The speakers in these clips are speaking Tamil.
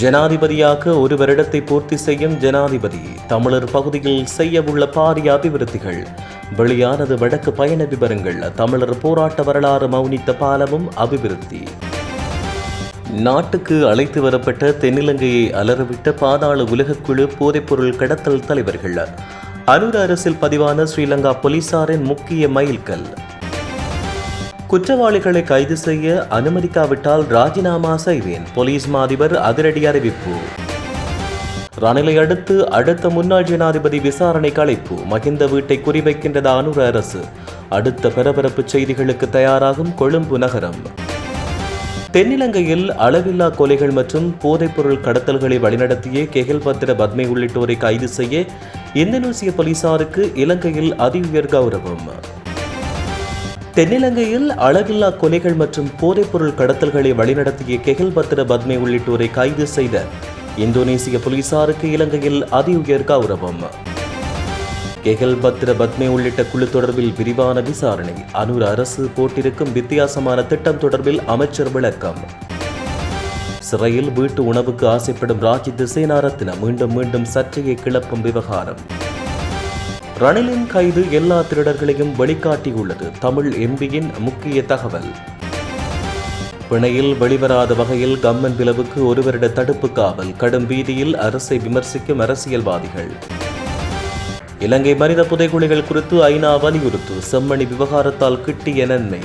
ஜனாதிபதியாக ஒரு வருடத்தை பூர்த்தி செய்யும் ஜனாதிபதி தமிழர் பகுதியில் செய்யவுள்ள பாரிய அபிவிருத்திகள். வெளியானது வடக்கு பயண விவரங்கள் தமிழர் போராட்ட வரலாறு மௌனித்த பாலமும் அபிவிருத்தி. நாட்டுக்கு அழைத்து வரப்பட்ட தென்னிலங்கையை அலறவிட்ட பாதாள உலகக்குழு போதைப்பொருள் கடத்தல் தலைவர்கள். அனுர அரசில் பதிவான ஸ்ரீலங்கா போலீசாரின் முக்கிய மைல்கல். குற்றவாளிகளை கைது செய்ய அனுமதிக்காவிட்டால் ராஜினாமா செய்வேன் போலீஸ் மாதிபர் அதிரடி அறிவிப்பு. ரணிலை அடுத்து அடுத்த முன்னாள் ஜனாதிபதி விசாரணை கலைப்பு மகிந்த வீட்டை குறிவைக்கின்றது அனுர அரசு? அடுத்த பரபரப்பு செய்திகளுக்கு தயாராகும் கொழும்பு நகரம். தென்னிலங்கையில் அளவில்லா கொலைகள் மற்றும் போதைப்பொருள் கடத்தல்களை வழிநடத்திய கெகில் பத்திர பத்மை உள்ளிட்டோரை கைது செய்ய இந்தோனேசிய போலீசாருக்கு இலங்கையில் அதி உயர் கௌரவம். தென்னிலங்கையில் அழகில்லா கொலைகள் மற்றும் போதைப்பொருள் கடத்தல்களை வழிநடத்திய கெகில் பத்திர பத்மே உள்ளிட்டோரை கைது செய்த இந்தோனேசிய போலீசாருக்கு இலங்கையில் அதி உயர் கௌரவம். கெகல் பத்ர பத்மே உள்ளிட்ட குழு தொடர்பில் விரிவான விசாரணை. அனூர் அரசு போட்டிருக்கும் வித்தியாசமான திட்டம் தொடர்பில் அமைச்சர் விளக்கம். சிறையில் வீட்டு உணவுக்கு ஆசைப்படும் ராஜித் சேனாரத்ன மீண்டும் மீண்டும் சர்ச்சையை கிளப்பும் விவகாரம். ரணிலின் கைது எல்லா திருடர்களையும் வெளிக்காட்டியுள்ளது தமிழ் எம்பியின் முக்கிய தகவல். பிணையில் வெளிவராத வகையில் கம்மன் பிளவுக்கு ஒரு வருட தடுப்பு காவல் கடும் வீதியில் அரசை விமர்சிக்கும் அரசியல்வாதிகள். இலங்கை மனித புதைகுழிகள் குறித்து ஐநா வலியுறுத்து செம்மணி விவகாரத்தால் கிட்டிய நன்மை.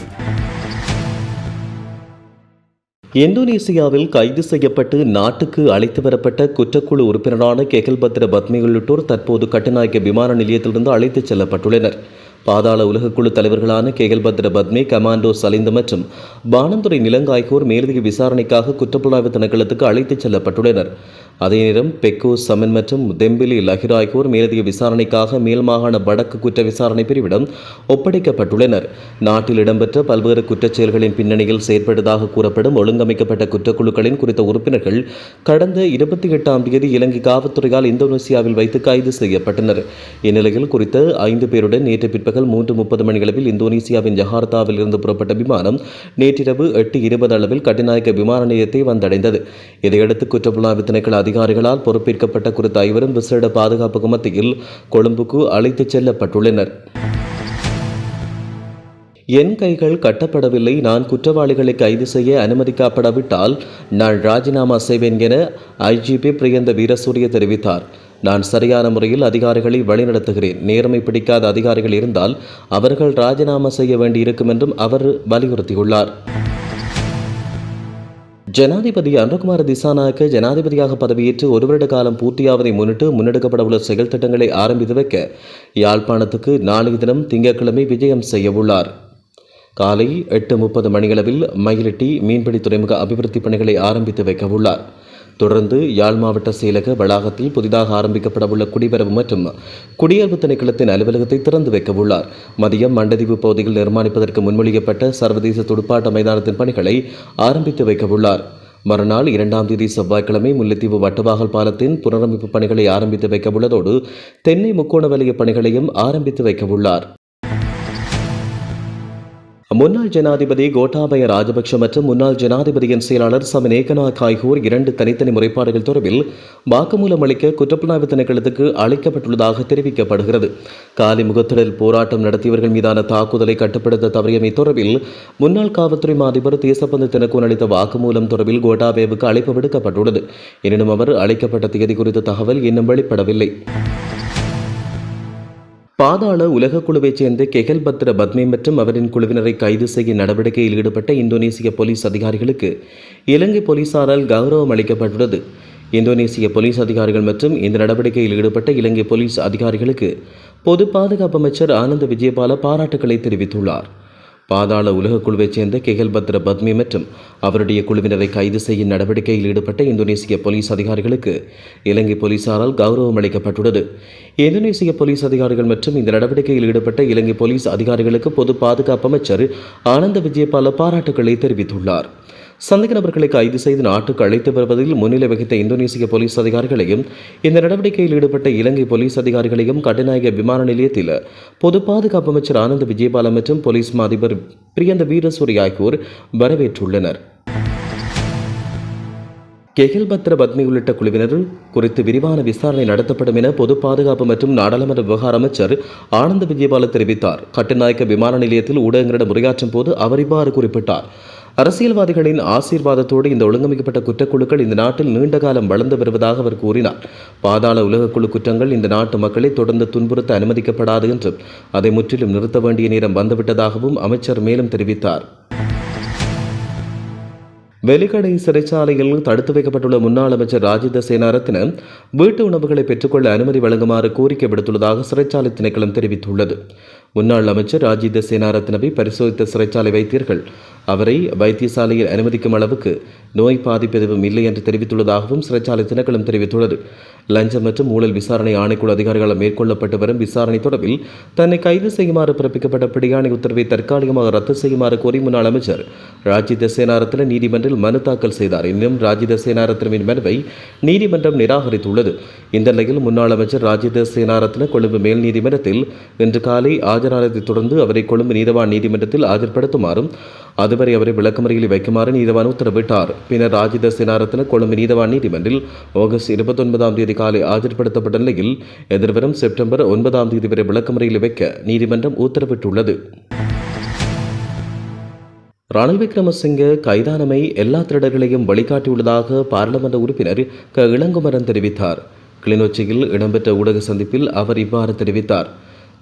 இந்தோனேசியாவில் கைது செய்யப்பட்டு நாட்டுக்கு அழைத்து வரப்பட்ட குற்றக்குழு உறுப்பினரான கெகல் பத்ர பத்மி உள்ளிட்டோர் தற்போது கட்டுநாயக்க விமான நிலையத்திலிருந்து அழைத்துச் செல்லப்பட்டுள்ளனர். பாதாள உலகக்குழு தலைவர்களான கேகல் பத்ர பத்மே கமாண்டோ சலிந்து மற்றும் பானந்துரை நிலங்காய்கோர் மேலதிக விசாரணைக்காக குற்றப்புலனாய்வு திணைக்களத்துக்கு அழைத்துச் செல்லப்பட்டுள்ளனர். அதே நேரம் பெக்கோ சமன் மற்றும் தெம்பிலி லஹிர் ஆகியோர் மேலதிக விசாரணைக்காக மேல் மாகாண வடக்கு குற்ற விசாரணை பிரிவிடம் ஒப்படைக்கப்பட்டுள்ளனர். நாட்டில் இடம்பெற்ற பல்வேறு குற்றச் செயல்களின் பின்னணியில் செயற்பட்டதாக கூறப்படும் ஒழுங்கமைக்கப்பட்ட குற்றக்குழுக்களின் குறித்த உறுப்பினர்கள் கடந்த இருபத்தி எட்டாம் தேதி இலங்கை காவல்துறையால் இந்தோனேசியாவில் வைத்து கைது செய்யப்பட்டனர். இந்நிலையில் குறித்த ஐந்து பேருடன் நேற்று பிற்பகல் மூன்று முப்பது மணியளவில் இந்தோனேசியாவின் ஜகார்த்தாவில் இருந்து புறப்பட்ட விமானம் நேற்றிரவு எட்டு இருபது அளவில் கட்டுநாயக்க விமான நிலையத்தை வந்தடைந்தது. இதையடுத்து குற்றப்புலனாய்வு திணைக்கள அதிகாரிகளால் பொறுப்பேற்கப்பட்ட குறித்த ஐவரும் விசேட பாதுகாப்புக்கு மத்தியில் கொழும்புக்கு அழைத்துச் செல்லப்பட்டுள்ளனர். என் கைகள் கட்டப்படவில்லை. நான் குற்றவாளிகளை கைது செய்ய அனுமதிக்கப்படாவிட்டால் நான் ராஜினாமா செய்வேன் என ஐஜிபி பிரியந்த வீரசூரிய தெரிவித்தார். நான் சரியான முறையில் அதிகாரிகளை வழிநடத்துகிறேன். நேர்மை பிடிக்காத அதிகாரிகள் இருந்தால் அவர்கள் ராஜினாமா செய்ய வேண்டியிருக்கும் என்றும் அவர் வலியுறுத்தியுள்ளார். ஜனாதிபதி அனுகுமார திசாநாயக்க ஜனாதிபதியாக பதவியேற்று ஒரு வருட காலம் பூர்த்தியாவதை முன்னிட்டு முன்னெடுக்கப்படவுள்ள செயல் திட்டங்களை ஆரம்பித்து வைக்க யாழ்ப்பாணத்துக்கு நாளைய தினம் திங்கட்கிழமை விஜயம் செய்யவுள்ளார் காலை எட்டு முப்பது மணியளவில் மயிலட்டி மீன்பிடி துறைமுக அபிவிருத்தி பணிகளை ஆரம்பித்து வைக்கவுள்ளார் தொடர்ந்து யாழ் மாவட்ட செயலக வளாகத்தில் புதிதாக ஆரம்பிக்கப்படவுள்ள குடிவரவு மற்றும் குடியரசு திணைக்களத்தின் அலுவலகத்தை திறந்து வைக்கவுள்ளார். மதியம் மண்டதீவு பகுதியில் நிர்மாணிப்பதற்கு முன்மொழியப்பட்ட சர்வதேச துடுப்பாட்ட மைதானத்தின் பணிகளை ஆரம்பித்து வைக்கவுள்ளார். மறுநாள் இரண்டாம் தேதி செவ்வாய்க்கிழமை முல்லைத்தீவு வட்டவாகல் பாலத்தின் புனரமைப்பு பணிகளை ஆரம்பித்து வைக்கவுள்ளதோடு தென்னை முக்கோண வலய பணிகளையும் ஆரம்பித்து வைக்கவுள்ளார். முன்னாள் ஜனாதிபதி கோட்டாபய ராஜபக்ஷ மற்றும் முன்னாள் ஜனாதிபதியின் செயலாளர் சமன் ஏகநாத் ஆகியோர் இரண்டு தனித்தனி முறைப்பாடுகள் தொடர்பில் வாக்குமூலம் அளிக்க குற்றப்புலனாய்வு திணைக்களத்துக்கு அளிக்கப்பட்டுள்ளதாக தெரிவிக்கப்படுகிறது. காலி முகத்திடல் போராட்டம் நடத்தியவர்கள் மீதான தாக்குதலை கட்டுப்படுத்த தவறியமை தொடர்பில் முன்னாள் காவல்துறை மாதிபர் தேசப்பந்து தினக்கூன் அளித்த வாக்குமூலம் தொடர்பில் கோட்டாபேவுக்கு அழைப்பு விடுக்கப்பட்டுள்ளது. எனினும் அவர் அளிக்கப்பட்ட தேதி குறித்த தகவல் இன்னும் வெளிப்படவில்லை. பாதாள உலக குழுவைச் சேர்ந்த கெகல் பத்ர பத்மே மற்றும் அவரின் குழுவினரை கைது செய்ய நடவடிக்கையில் ஈடுபட்ட இந்தோனேசிய போலீஸ் அதிகாரிகளுக்கு இலங்கை போலீசாரால் கௌரவம் அளிக்கப்பட்டுள்ளது. இந்தோனேசிய போலீஸ் அதிகாரிகள் மற்றும் இந்த நடவடிக்கையில் ஈடுபட்ட இலங்கை போலீஸ் அதிகாரிகளுக்கு பொது பாதுகாப்பு அமைச்சர் ஆனந்த விஜயபால பாராட்டுக்களை தெரிவித்துள்ளார். பாதாள உலகக் குழுவைச் சேர்ந்த கெகல்பத்ர பத்மி மற்றும் அவருடைய குழுவினரை கைது செய்யும் நடவடிக்கையில் ஈடுபட்ட இந்தோனேசிய போலீஸ் அதிகாரிகளுக்கு இலங்கை போலீசாரால் கௌரவம் அளிக்கப்பட்டுள்ளது. இந்தோனேசிய போலீஸ் அதிகாரிகள் மற்றும் இந்த நடவடிக்கையில் ஈடுபட்ட இலங்கை போலீஸ் அதிகாரிகளுக்கு பொது பாதுகாப்பு அமைச்சர் ஆனந்த விஜயபால பாராட்டுக்களை தெரிவித்துள்ளார். சந்தேக நபர்களை கைது செய்து நாட்டுக்கு அழைத்து வருவதில் முன்னிலை வகித்த இந்தோனேசிய போலீஸ் அதிகாரிகளையும் இந்த நடவடிக்கையில் ஈடுபட்ட இலங்கை போலீஸ் அதிகாரிகளையும் கட்டுநாயக விமான நிலையத்தில் பொது பாதுகாப்பு அமைச்சர் ஆனந்த விஜயபால மற்றும் போலீஸ் மா அதிபர் பிரியந்த வீரசூரி ஆகியோர் வரவேற்றுள்ளனர். கெகில் பத்ர பத்மி உள்ளிட்ட குழுவினர் குறித்து விரிவான விசாரணை நடத்தப்படும் என பொது பாதுகாப்பு மற்றும் நாடாளுமன்ற விவகார அமைச்சர் ஆனந்த விஜயபால தெரிவித்தார். கட்டுநாயக்க விமான நிலையத்தில் ஊடகங்களிடம் உரையாற்றும் போது அவர் இவ்வாறு குறிப்பிட்டார். அரசியல்வாதிகளின் ஆசீர்வாதத்தோடு இந்த ஒழுங்கமைக்கப்பட்ட குற்றக்குழுக்கள் இந்த நாட்டில் நீண்ட காலம் வளர்ந்து வருவதாக அவர் கூறினார். பாதாள உலகக்குழு குற்றங்கள் இந்த நாட்டு மக்களை தொடர்ந்து துன்புறுத்த அனுமதிக்கப்படாது என்றும் அதை முற்றிலும் நிறுத்த வேண்டிய நேரம் வந்துவிட்டதாகவும் அமைச்சர் மேலும் தெரிவித்தார். வெலிக்கடை சிறைச்சாலையில் தடுத்து வைக்கப்பட்டுள்ள முன்னாள் அமைச்சர் ராஜித சேனாரத்தின வீட்டு உணவுகளை பெற்றுக்கொள்ள அனுமதி வழங்குமாறு கோரிக்கை விடுத்துள்ளதாக சிறைச்சாலை திணைக்களம் தெரிவித்துள்ளது. முன்னாள் அமைச்சர் ராஜித சேனாரத்னவை பரிசோதித்த சிறைச்சாலை வைத்தியர்கள். அவரை வைத்தியசாலையில் அனுமதிக்கும் அளவுக்கு நோய் பாதிப்பு எதுவும் இல்லை என்று தெரிவித்துள்ளதாகவும் சிறைச்சாலை தினக்களும் தெரிவித்துள்ளது. லஞ்சம் மற்றும் ஊழல் விசாரணை ஆணைக்குழு அதிகாரிகளால் மேற்கொள்ளப்பட்டு வரும் விசாரணை தொடர்பில் தன்னை கைது செய்யுமாறு பிறப்பிக்கப்பட்ட பிடியாணை உத்தரவை தற்காலிகமாக ரத்து செய்யுமாறு கோரி முன்னாள் அமைச்சர் ராஜித சேனாரத்ன நீதிமன்றில் மனு தாக்கல் செய்தார். இன்னும் ராஜித சேனாரத்னவின் மனுவை நீதிமன்றம் நிராகரித்துள்ளது. இந்த நிலையில் முன்னாள் அமைச்சர் ராஜித சேனாரத்ன கொழும்பு மேல் நீதிமன்றத்தில் இன்று காலை ஆஜரானதைத் தொடர்ந்து அவரை கொழும்பு நீதவான் நீதிமன்றத்தில் ஆஜர்படுத்துமாறும் அதுவரை அவரை விளக்கமறியலில் வைக்குமாறு நீதவான் உத்தரவிட்டார். பின்னர் ராஜித சினாரத்ன கொழும்பு நீதவான் நீதிமன்றில் ஆகஸ்ட் இருபத்தொன்பதாம் தேதி காலை ஆஜர்படுத்தப்பட்ட நிலையில் எதிர்வரும் செப்டம்பர் ஒன்பதாம் தேதி வரை விளக்கமறியலில் வைக்க நீதிமன்றம் உத்தரவிட்டுள்ளது. ரணில் விக்ரமசிங்க கைதானமை எல்லா திருடர்களையும் வழிகாட்டியுள்ளதாக பாராளுமன்ற உறுப்பினர் க. இளங்குமரன் தெரிவித்தார். கிளிநொச்சியில் இடம்பெற்ற ஊடக சந்திப்பில் அவர் இவ்வாறு தெரிவித்தார்.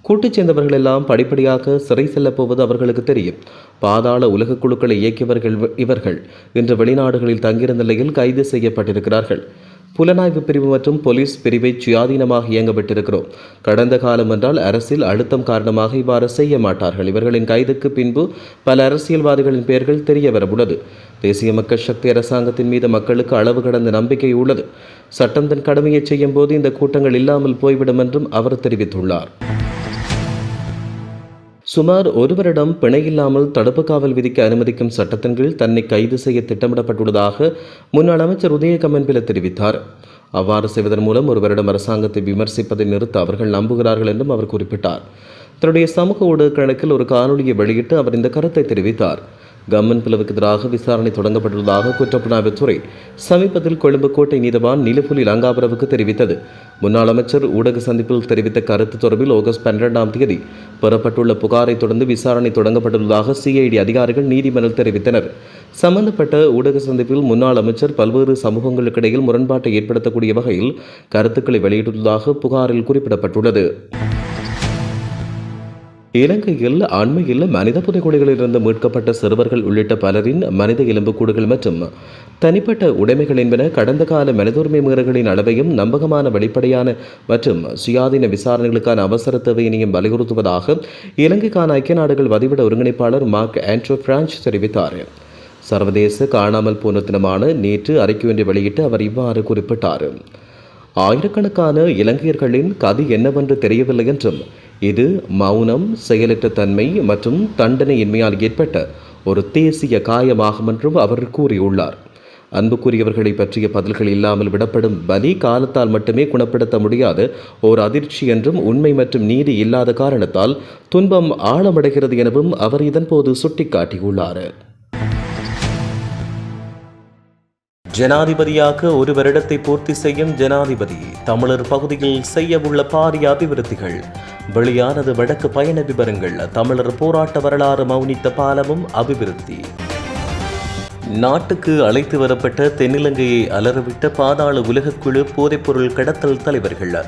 கூட்டுச் சேர்ந்தவர்கள் எல்லாம் படிப்படியாக சிறை செல்லப் போவது அவர்களுக்கு தெரியும். பாதாள உலக குழுக்களை இயக்கியவர்கள் இவர்கள் இன்று வெளிநாடுகளில் தங்கியிருந்த நிலையில் கைது செய்யப்பட்டிருக்கிறார்கள். புலனாய்வு பிரிவு மற்றும் போலீஸ் பிரிவை சுயாதீனமாக இயங்கப்பட்டிருக்கிறோம் கடந்த காலம் என்றால் அரசியல் அழுத்தம் காரணமாக இவ்வாறு செய்ய மாட்டார்கள். இவர்களின் கைதுக்கு பின்பு பல அரசியல்வாதிகளின் பெயர்கள் தெரிய வரவுள்ளது தேசிய மக்கள் சக்தி அரசாங்கத்தின் மீது மக்களுக்கு அளவு கடந்த நம்பிக்கை உள்ளது. சட்டம் தன் கடமையை செய்யும் போது இந்த கூட்டங்கள் இல்லாமல் போய்விடும் என்றும் அவர் தெரிவித்துள்ளார். சுமார் ஒரு வருடம் பிணையில்லாமல் தடுப்பு காவல் விதிக்க அனுமதிக்கும் சட்டத்தின் கீழ் தன்னை கைது செய்ய திட்டமிடப்பட்டுள்ளதாக முன்னாள் அமைச்சர் உதயகமன்பில தெரிவித்தார். அவ்வாறு செய்வதன் மூலம் ஒரு வருடம் அரசாங்கத்தை விமர்சிப்பதை நிறுத்த அவர்கள் நம்புகிறார்கள் என்றும் அவர் குறிப்பிட்டார். தன்னுடைய சமூக ஊடக கணக்கில் ஒரு காணொலியை வெளியிட்டு அவர் இந்த கருத்தை தெரிவித்தார். கம்மன் பிளவுக்கு எதிராக விசாரணை தொடங்கப்பட்டுள்ளதாக குற்றப்புலனாய்வுத்துறை சமீபத்தில் கொழும்பு கோட்டை நீதவான் நிலப்புலி லங்காபுரவுக்கு தெரிவித்தது. முன்னாள் அமைச்சர் ஊடக சந்திப்பில் தெரிவித்த கருத்து தொடர்பில் ஆகஸ்ட் பன்னிரெண்டாம் தேதி பெறப்பட்டுள்ள புகாரை தொடர்ந்து விசாரணை தொடங்கப்பட்டுள்ளதாக சிஐடி அதிகாரிகள் நீதிமன்றம் தெரிவித்தனர். சம்பந்தப்பட்ட ஊடக சந்திப்பில் முன்னாள் அமைச்சர் பல்வேறு சமூகங்களுக்கிடையில் முரண்பாட்டை ஏற்படுத்தக்கூடிய வகையில் கருத்துக்களை வெளியிட்டுள்ளதாக புகாரில் குறிப்பிடப்பட்டுள்ளது. இலங்கையில் அண்மையில் மனித புதைகுழிகளிலிருந்து மீட்கப்பட்ட சிறுவர்கள் உள்ளிட்ட பலரின் மனித எலும்புக்கூடுகள் மற்றும் தனிப்பட்ட உடைமைகள் என்பன கடந்த கால மனித உரிமை மீறல்களின் அளவையும் நம்பகமான வெளிப்படையான மற்றும் சுயாதீன விசாரணைகளுக்கான அவசர தேவையினையும் வலியுறுத்துவதாக இலங்கைக்கான ஐக்கிய நாடுகள் வதிவிட ஒருங்கிணைப்பாளர் மார்க் ஆண்ட்ரோ பிரான்ச் தெரிவித்தார். சர்வதேச காணாமல் போன தினமான நேற்று அறிக்கை ஒன்றை வெளியிட்டு அவர் இவ்வாறு குறிப்பிட்டார். ஆயிரக்கணக்கான இலங்கையர்களின் கதி என்னவென்று தெரியவில்லை என்றும் இது மௌனம் செயலற்ற தன்மை மற்றும் தண்டனையின்மையால் ஏற்பட்ட ஒரு தேசிய காயமாகும் என்றும் அவர் கூறியுள்ளார். அன்புக்குரியவர்களை பற்றிய பதில்கள் இல்லாமல் விடப்படும் பலி காலத்தால் மட்டுமே குணப்படுத்த முடியாது. ஓர் அதிர்ச்சி என்றும் உண்மை மற்றும் நீதி இல்லாத காரணத்தால் துன்பம் ஆழமடைகிறது எனவும் அவர் இதன்போது சுட்டிக்காட்டியுள்ளார். ஜனாதிபதியாக ஒரு வருடத்தை பூர்த்தி செய்யும் ஜனாதிபதி தமிழர் பகுதியில் செய்யவுள்ள பாரிய அபிவிருத்திகள் வெளியானது வடக்கு பயண விவரங்கள் தமிழர் போராட்ட வரலாறு மௌனித்த பாலமும் அபிவிருத்தி. நாட்டுக்கு அழைத்து வரப்பட்ட தென்னிலங்கையை அலறவிட்ட பாதாள உலகக்குழு போதைப்பொருள் கடத்தல் தலைவர்கள்.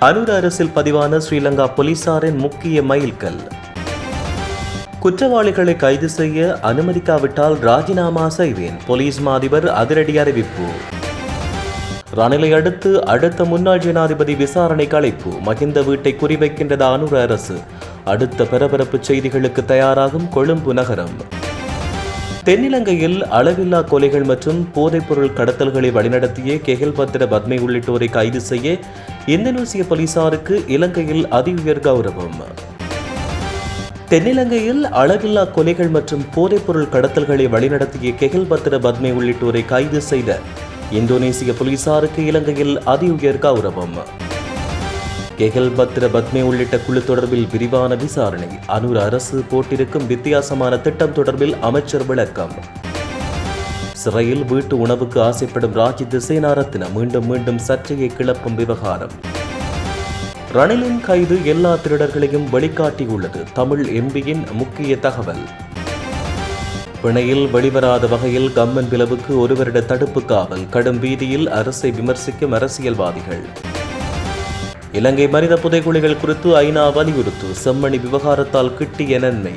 அனுர அரசில் பதிவான ஸ்ரீலங்கா போலீசாரின் முக்கிய மைல்கல். குற்றவாளிகளை கைது செய்ய அனுமதிக்காவிட்டால் ராஜினாமா செய்வேன் போலீஸ் மாதிபர் அதிரடி அறிவிப்பு. ரணிலை அடுத்து அடுத்த முன்னாள் ஜனாதிபதி விசாரணை கலைப்பு மகிந்த வீட்டை குறிவைக்கின்றது அனுர அரசு. அடுத்த பரபரப்பு செய்திகளுக்கு தயாராகும் கொழும்பு நகரம். தென்னிலங்கையில் அளவில்லா கொலைகள் மற்றும் போதைப்பொருள் கடத்தல்களை வழிநடத்திய கெகல் பத்திர பத்மை உள்ளிட்டோரை கைது செய்ய இந்தோனேசிய போலீசாருக்கு இலங்கையில் அதி உயர் கௌரவம். தென்னிலங்கையில் அளவில்லா கொலைகள் மற்றும் போதைப்பொருள் கடத்தல்களை வழிநடத்திய கெகில் பத்திர பத்மை உள்ளிட்டோரை கைது செய்த இந்தோனேசிய போலீசாருக்கு இலங்கையில் அதி உயர் கௌரவம். கெகல் பத்ர பத்மே உள்ளிட்ட குழு தொடர்பில் விரிவான விசாரணை. அனூர் அரசு போட்டிருக்கும் வித்தியாசமான திட்டம் தொடர்பில் அமைச்சர் விளக்கம். சிறையில் வீட்டு உணவுக்கு ஆசைப்படும் ராஜித் சேனாரத்ன மீண்டும் மீண்டும் சர்ச்சையை கிளப்பும் விவகாரம். ரணிலின் கைது எல்லா திருடர்களையும் வழிகாட்டியுள்ளது. தமிழ் எம்பியின் முக்கிய தகவல். பிணையில் வெளிவராத வகையில் கம்மன் பிளவுக்கு ஒரு வருட தடுப்பு காவல் கடும் வீதியில் அரசை விமர்சிக்கும் அரசியல்வாதிகள். இலங்கை மனித புதைகுழிகள் குறித்து ஐநா வலியுறுத்து செம்மணி விவகாரத்தால் கிட்டிய நன்மை.